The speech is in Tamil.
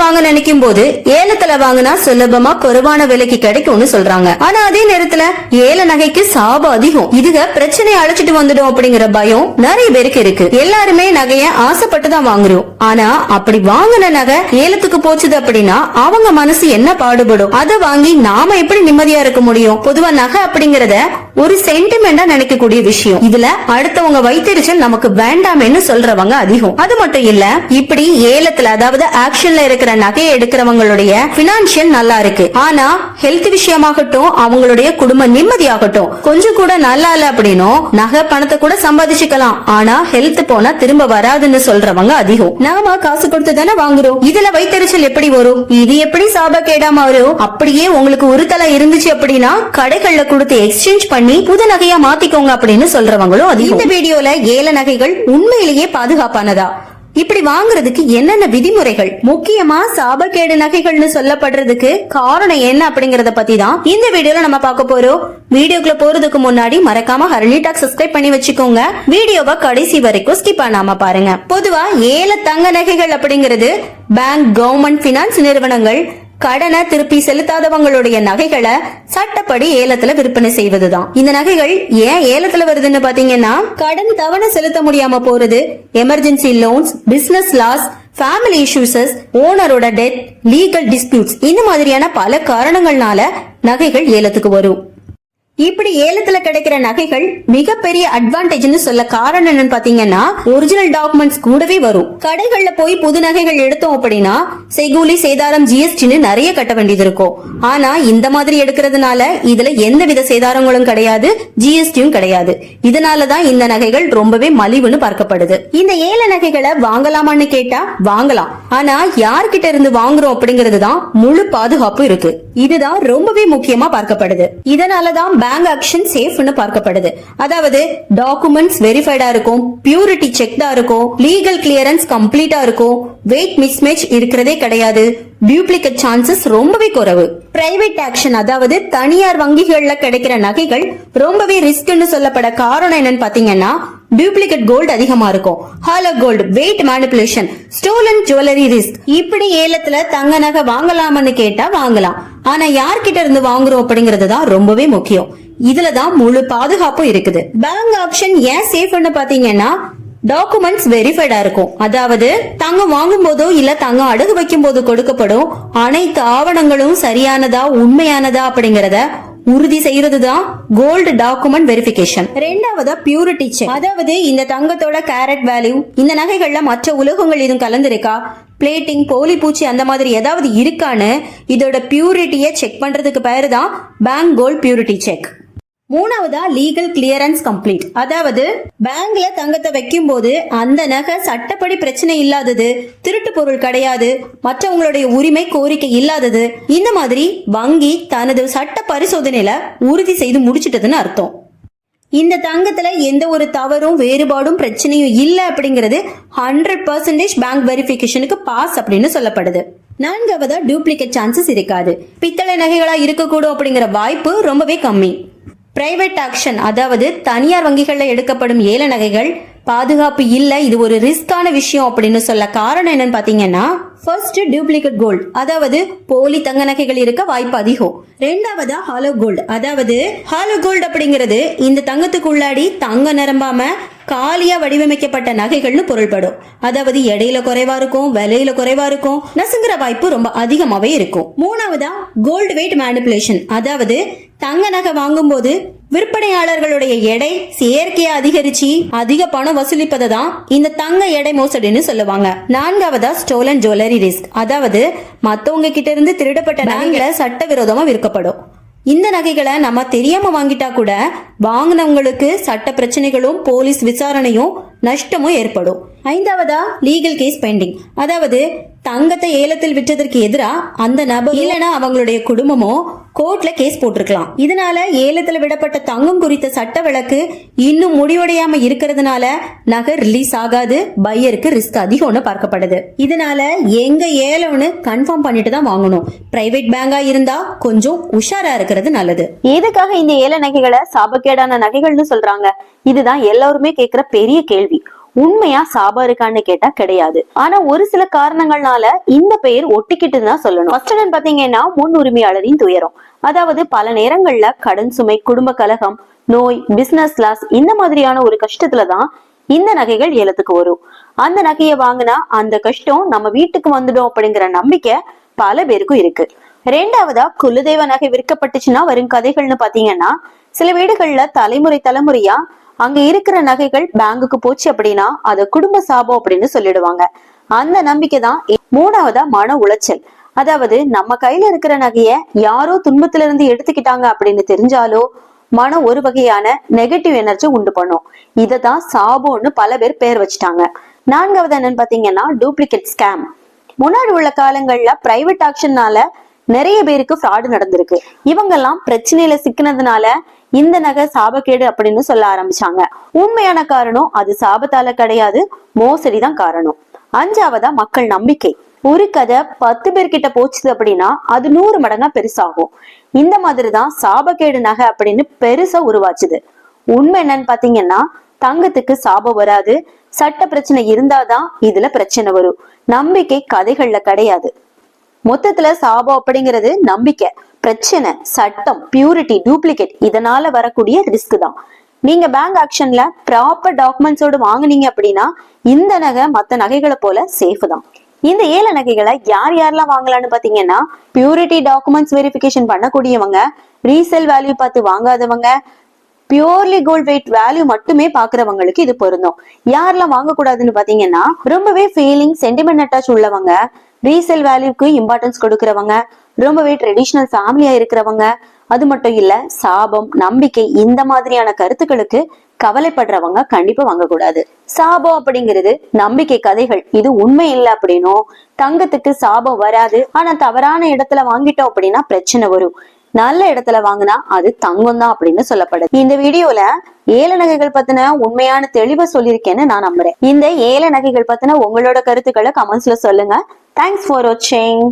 வாங்க நினைக்கும் போது ஏலத்துல வாங்கினா சுலபமா குறைவான விலைக்கு கிடைக்கும்னு சொல்றாங்க. ஆனா அதே நேரத்துல ஏல நகைக்கு சாபம் அதிகம். இதுக பிரச்சனையை அழைச்சிட்டு வந்துடும் அப்படிங்கிற பயம் நிறைய பேருக்கு இருக்கு. எல்லாருமே நகைய ஆசைப்பட்டு தான் வாங்குறோம். ஆனா அப்படி வாங்கின நகை ஏலத்துக்கு போச்சுது அப்படின்னா அவங்க மனசு என்ன பாடுபடும்? அதை வாங்கி நாம எப்படி நிம்மதியா இருக்க முடியும்? பொதுவா நகை அப்படிங்கறத ஒரு சென்டிமெண்டா நினைக்கக்கூடிய விஷயம். இதுல அடுத்தவங்க வைத்தறிச்சல் நமக்கு வேண்டாம்னு சொல்றவங்க அதிகம். அது மட்டும் இல்ல இப்படி ஏலத்துல அதாவது ஆக்ஷன்ல இருக்கிற நகையை எடுக்கிறவங்களுடைய பினான்சியல் நல்லா இருக்கு. ஆனா ஹெல்த் விஷயமாகட்டும் அவங்களுடைய குடும்ப நிம்மதியாகட்டும் கொஞ்சம் கூட நல்லா இல்ல அப்படின்னும் நகை பணத்தை கூட சம்பாதிச்சுக்கலாம். ஆனா ஹெல்த் போனா திரும்ப வராதுன்னு சொல்றவங்க அதிகம். நாம காசு கொடுத்து தானே வாங்குறோம். இதுல வைத்தறிச்சல் எப்படி வரும்? இது எப்படி சாப கேடாம வரும் அப்படியே உங்களுக்கு ஒரு தலை இருந்துச்சு அப்படின்னா கடைகள்ல கொடுத்து எக்ஸ்சேஞ்ச் பண்ணி புது நகையா மாத்திக்கோங்க அப்படின்னு சொல்றவங்களும் அதிகம். இந்த வீடியோல ஏல நகைகள் உண்மையிலேயே பாதுகாப்பானதா? இப்படி வாங்குறதுக்கு என்னென்ன விதிமுறைகள்? முக்கியமா சாபக்கேடு நகைகள்னு சொல்லப்படுறதுக்கு காரணம் என்ன அப்படிங்கறத பத்தி தான் இந்த வீடியோல நம்ம பார்க்க போறோம். வீடியோக்குள்ள போறதுக்கு முன்னாடி மறக்காம ஹரணி டாக் சப்ஸ்கிரைப் பண்ணி வச்சுக்கோங்க. வீடியோவை கடைசி வரைக்கும் ஸ்கிப் பண்ணாம பாருங்க. பொதுவா ஏல தங்க நகைகள் அப்படிங்கிறது பேங்க் கவர்மெண்ட் பினான்ஸ் நிறுவனங்கள் கடனை திருப்பி செலுத்தாதவங்களுடைய நகைகளை சட்டப்படி ஏலத்துல விற்பனை செய்வதுதான். இந்த நகைகள் ஏன் ஏலத்துல வருதுன்னு பாத்தீங்கன்னா கடன் தவணை செலுத்த முடியாம போறது emergency loans business loss family issues ஓனரோட டெத் லீகல் டிஸ்பியூட்ஸ் இந்த மாதிரியான பல காரணங்கள்னால நகைகள் ஏலத்துக்கு வரும். இப்படி ஏலத்துல கிடைக்கிற நகைகள் மிகப்பெரிய அட்வான்டேஜ்னு சொல்ல காரணம் என்னன்னு பாத்தீங்கன்னா ஒரிஜினல் டாக்குமெண்ட்ஸ் கூடவே வரும். கடைகள்ல போய் புது நகைகள் எடுத்தோம் அப்படின்னா செய்கூலி சேதாரம் ஜிஎஸ்டின்னு நிறைய கட்ட வேண்டியது இருக்கும். ஆனா இந்த மாதிரி எடுக்கிறதுனால இதுல எந்த வித சேதாரங்களும் கிடையாது ஜிஎஸ்டியும் கிடையாது. இதனாலதான் இந்த நகைகள் ரொம்பவே மலிவுன்னு பார்க்கப்படுது. இந்த ஏல நகைகளை வாங்கலாமான்னு கேட்டா வாங்கலாம். ஆனா யார்கிட்ட இருந்து வாங்குறோம் அப்படிங்கறது தான் முழு பாதுகாப்பு இருக்கு. இதுதான் ரொம்பவே முக்கியமா பார்க்கப்படுது. இதனாலதான் பேங்க் ஆக்ஷன் சேஃப்னு பார்க்கப்படுது. அதாவது டாக்குமெண்ட்ஸ் வெரிஃபைடா இருக்கும் பியூரிட்டி செக்டா இருக்கும் லீகல் கிளியரன்ஸ் கம்ப்ளீட்டா இருக்கும் வெயிட் மிஸ்மேட்ச் இருக்கிறதே கிடையாது. டியூப்ளிகேட் சான்சஸ் ரொம்பவே குறைவு. பிரைவேட் ஆக்ஷன் அதாவது தனியார் வங்கிகள்ல கிடைக்கிற நகைகள் ரொம்பவே ரிஸ்க்னு சொல்லப்பட காரணம் என்னன்னு பாத்தீங்கன்னா டூப்ளிகேட் கோல்டு அதிகமா இருக்கும். Hollow gold weight manipulation stolen jewellery risk இப்படி ஏலத்துல தங்க நகை வாங்கலாம்னு கேட்டா வாங்கலாம். ஆனா யார்கிட்ட இருந்து வாங்குறோம் அப்படிங்கறது தான் ரொம்பவே முக்கியம். இதுல தான் முழு பாதுகாப்பும் இருக்குது. பேங்க் ஆப்ஷன் ஏன் சேஃப்னு பாத்தீங்கன்னா டாக்குமெண்ட்ஸ் வெரிஃபைடா இருக்கும். அதாவது தங்கம் வாங்கும் போதோ இல்ல தங்கம் அடகு வைக்கும் போது கொடுக்கப்படும் அனைத்து ஆவணங்களும் சரியானதா உண்மையானதா அப்படிங்கறத உறுதி செய்யறதுதான் கோல்டு டாக்குமெண்ட் வெரிஃபிகேஷன் ரெண்டாவதா பியூரிட்டி செக் அதாவது இந்த தங்கத்தோட கேரட் வேல்யூ இந்த நகைகள்ல மற்ற உலோகங்கள் எதுவும் கலந்திருக்கா? பிளேட்டிங் போலி பூச்சி அந்த மாதிரி ஏதாவது இருக்கான்னு இதோட பியூரிட்டியை செக் பண்றதுக்கு பேர் தான் பேங்க் கோல்ட் பியூரிட்டி செக் மூணாவதா லீகல் கிளியரன்ஸ் கம்ப்ளீட் அதாவது பேங்க்ல தங்கத்தை வைக்கும் போது அந்த நகை சட்டப்படி பிரச்சனை இல்லாதது திருட்டு பொருள் கிடையாது மற்றவங்களுடைய உரிமை கோரிக்கை இல்லாதது இந்த மாதிரி வங்கி தனது சட்ட பரிசோதனையில உறுதி செய்து முடிச்சிட்டதுன்னு அர்த்தம். இந்த தங்கத்துல எந்த ஒரு தவறும் வேறுபாடும் பிரச்சனையும் இல்ல அப்படிங்கிறது ஹண்ட்ரட் பர்சன்டேஜ் பேங்க் வெரிஃபிகேஷனுக்கு பாஸ் அப்படின்னு சொல்லப்படுது. நான்காவதா டூப்ளிகேட் சான்சஸ் இருக்காது. பித்தளை நகைகளா இருக்கக்கூடும் அப்படிங்கிற வாய்ப்பு ரொம்பவே கம்மி. பிரைவேட் ஆக்ஷன் அதாவது தனியார் வங்கிகளில் எடுக்கப்படும் ஏல நகைகள் பாதுகாப்பு இல்ல இது ஒரு ரிஸ்கான விஷயம் அப்படின்னு சொல்ல காரணம் என்னன்னு பாத்தீங்கன்னா ஃபர்ஸ்ட் டூப்ளிகேட் கோல்ட் அதாவது போலி தங்க நகைகள் இருக்க வாய்ப்பு அதிகம். ரெண்டாவதா ஹாலோ கோல்டு அதாவது ஹாலோ கோல்டு அப்படிங்கிறது இந்த தங்கத்துக்குள்ளாடி தங்க நிரம்பாம காலியா வடிவமைக்கப்பட்ட நகைகள்னு பொருள்படும். அதாவது எடையில குறைவா இருக்கும் விலையில குறைவா இருக்கும் நசுங்குற வாய்ப்பு ரொம்ப அதிகமாவே இருக்கும். மூணாவதா கோல்டு வெயிட் மேனிபுலேஷன் அதாவது தங்க நகை வாங்கும்போது விற்பனையாளர்களுடைய எடை செயற்கையா அதிகரிச்சு அதிக பணம் வசூலிப்பதை தான் இந்த தங்க எடை மோசடின்னு சொல்லுவாங்க. நான்காவதா ஸ்டோலன் ஜுவல்லரி ரிஸ்க் அதாவது மத்தவங்க கிட்ட இருந்து திருடப்பட்ட நகைகளை சட்டவிரோதமா விற்கப்படும். இந்த நகைகளை நம்ம தெரியாம வாங்கிட்டா கூட வாங்கினவங்களுக்கு சட்ட பிரச்சனைகளும் போலீஸ் விசாரணையும் நஷ்டமும் ஏற்படும். ஐந்தாவதா லீகல் கேஸ் பெண்டிங் அதாவது தங்கத்தை ஏலத்தில் விற்றதற்கு எதிரா அந்த நபர் இல்லனா அவங்களுடைய குடும்பமோ கோர்ட்ல கேஸ் போட்டிருக்கலாம். இதனால ஏலத்துல விடப்பட்ட தங்கம் குறித்த சட்ட வழக்கு இன்னும் முடிவடையாம இருக்கிறதுனால நகை ரிலீஸ் ஆகாது பையருக்கு ரிஸ்க் அதிகம்னு பார்க்கப்படுது. இதனால எங்க ஏலம்னு கன்ஃபார்ம் பண்ணிட்டு தான் வாங்கணும். பிரைவேட் பேங்கா இருந்தா கொஞ்சம் உஷாரா இருக்கிறது நல்லது. எதுக்காக இந்த ஏல நகைகளை சாபக்கேடான நகைகள்னு சொல்றாங்க? இதுதான் எல்லாருமே கேக்குற பெரிய கேள்வி. உண்மையா சாபம் இருக்கான்னு கேட்டா கிடையாது. ஆனா ஒரு சில காரணங்கள்னால இந்த பெயர் ஒட்டிக்கிட்டுன்னு தான் சொல்லணும். ஃபர்ஸ்ட் என்னன்னு பாத்தீங்கன்னா முன் உரிமையாளரின் துயரம். அதாவது பல நேரங்கள்ல கடன் சுமை குடும்ப கலகம் நோய் பிசினஸ் லாஸ் இந்த மாதிரியான ஒரு கஷ்டத்துல தான் இந்த நகைகள் ஏலத்துக்கு வரும். அந்த நகையை வாங்கினா அந்த கஷ்டம் நம்ம வீட்டுக்கு வந்துடும் அப்படிங்கிற நம்பிக்கை பல பேருக்கும் இருக்கு. ரெண்டாவதா குலதெய்வ நகை விற்கப்பட்டுச்சுன்னா வரும் கதைகள்னு பாத்தீங்கன்னா சில வீடுகள்ல தலைமுறை தலைமுறையா அங்க இருக்கிற நகைகள் பேங்குக்கு போச்சு அப்படின்னா அது குடும்ப சாபம் அப்படின்னு சொல்லிடுவாங்க. அந்த நம்பிக்கை தான் மூணாவதா மன உளைச்சல். அதாவது நம்ம கையில இருக்கிற நகைய யாரோ துன்பத்துல இருந்து எடுத்துக்கிட்டாங்க அப்படின்னு தெரிஞ்சாலோ மனம் ஒரு வகையான நெகட்டிவ் எனர்ஜி உண்டு பண்ணும். இதை தான் சாபம்னு பல பேர் பேர் வச்சுட்டாங்க. நான்காவது என்னன்னு பாத்தீங்கன்னா டூப்ளிகேட் ஸ்கேம் முன்னாடி உள்ள காலங்கள்ல பிரைவேட் ஆக்ஷன்னால நிறைய பேருக்கு ஃப்ராடு நடந்திருக்கு. இவங்கெல்லாம் பிரச்சனையில சிக்கினதுனால இந்த நகை சாபக்கேடு அப்படின்னு சொல்ல ஆரம்பிச்சாங்க. உண்மையான காரணம் அது சாபத்தால கிடையாது மோசடி தான் காரணம். அஞ்சாவதா மக்கள் நம்பிக்கை. ஒரு கதை பத்து பேர்கிட்ட போச்சுது அப்படின்னா அது நூறு மடங்கா பெருசாகும். இந்த மாதிரிதான் சாபக்கேடு நகை அப்படின்னு பெருசா உருவாச்சுது. உண்மை என்னன்னு பாத்தீங்கன்னா தங்கத்துக்கு சாபம் வராது சட்ட பிரச்சனை இருந்தாதான் இதுல பிரச்சனை வரும். நம்பிக்கை கதைகள்ல கிடையாது. மொத்தத்துல சாபம் அப்படிங்கிறது நம்பிக்கை பிரச்சனை சட்டம் பியூரிட்டி டூப்ளிகேட் இதனால வரக்கூடிய ரிஸ்க் தான். நீங்க பேங்க் ஆக்ஷன்ல ப்ராப்பர் டாக்குமெண்ட்ஸோட வாங்குனீங்க அப்படின்னா இந்த நகை மத்த நகைகளை போல சேஃப் தான். இந்த ஏழு நகைகளை யார் யாரெல்லாம் வாங்கலாம்னு பாத்தீங்கன்னா பியூரிட்டி டாக்குமெண்ட்ஸ் வெரிஃபிகேஷன் பண்ணக்கூடியவங்க ரீசேல் வேல்யூ பார்த்து வாங்காதவங்க பியூர்லி கோல்ட் வெயிட் வேல்யூ மட்டுமே பாக்குறவங்களுக்கு இது பொருந்தும். யாரெல்லாம் வாங்கக்கூடாதுன்னு பாத்தீங்கன்னா ரொம்பவே ஃபீலிங் சென்டிமெண்ட் அட்டாச் உள்ளவங்க ரீசேல் வேல்யூக்கு இம்பார்ட்டன்ஸ் கொடுக்கறவங்க ரொம்பவே ட்ரெடிஷ்னல் ஃபேமிலியா இருக்கிறவங்க அது மட்டும் இல்ல சாபம் நம்பிக்கை இந்த மாதிரியான கருத்துக்களுக்கு கவலைப்படுறவங்க கண்டிப்பா வாங்கக்கூடாது. சாபம் அப்படிங்கிறது நம்பிக்கை கதைகள் இது உண்மை இல்லை அப்படின்னும் தங்கத்துக்கு சாபம் வராது ஆனா தவறான இடத்துல வாங்கிட்டோம் அப்படின்னா பிரச்சனை வரும். நல்ல இடத்துல வாங்கினா அது தங்கம் தான் அப்படின்னு சொல்லப்படுது. இந்த வீடியோல ஏல நகைகள் பத்தின உண்மையான தெளிவை சொல்லியிருக்கேன்னு நான் நம்புறேன். இந்த ஏல நகைகள் பத்தின உங்களோட கருத்துக்களை கமெண்ட்ஸ்ல சொல்லுங்க. தேங்க்ஸ் ஃபார் வாட்சிங்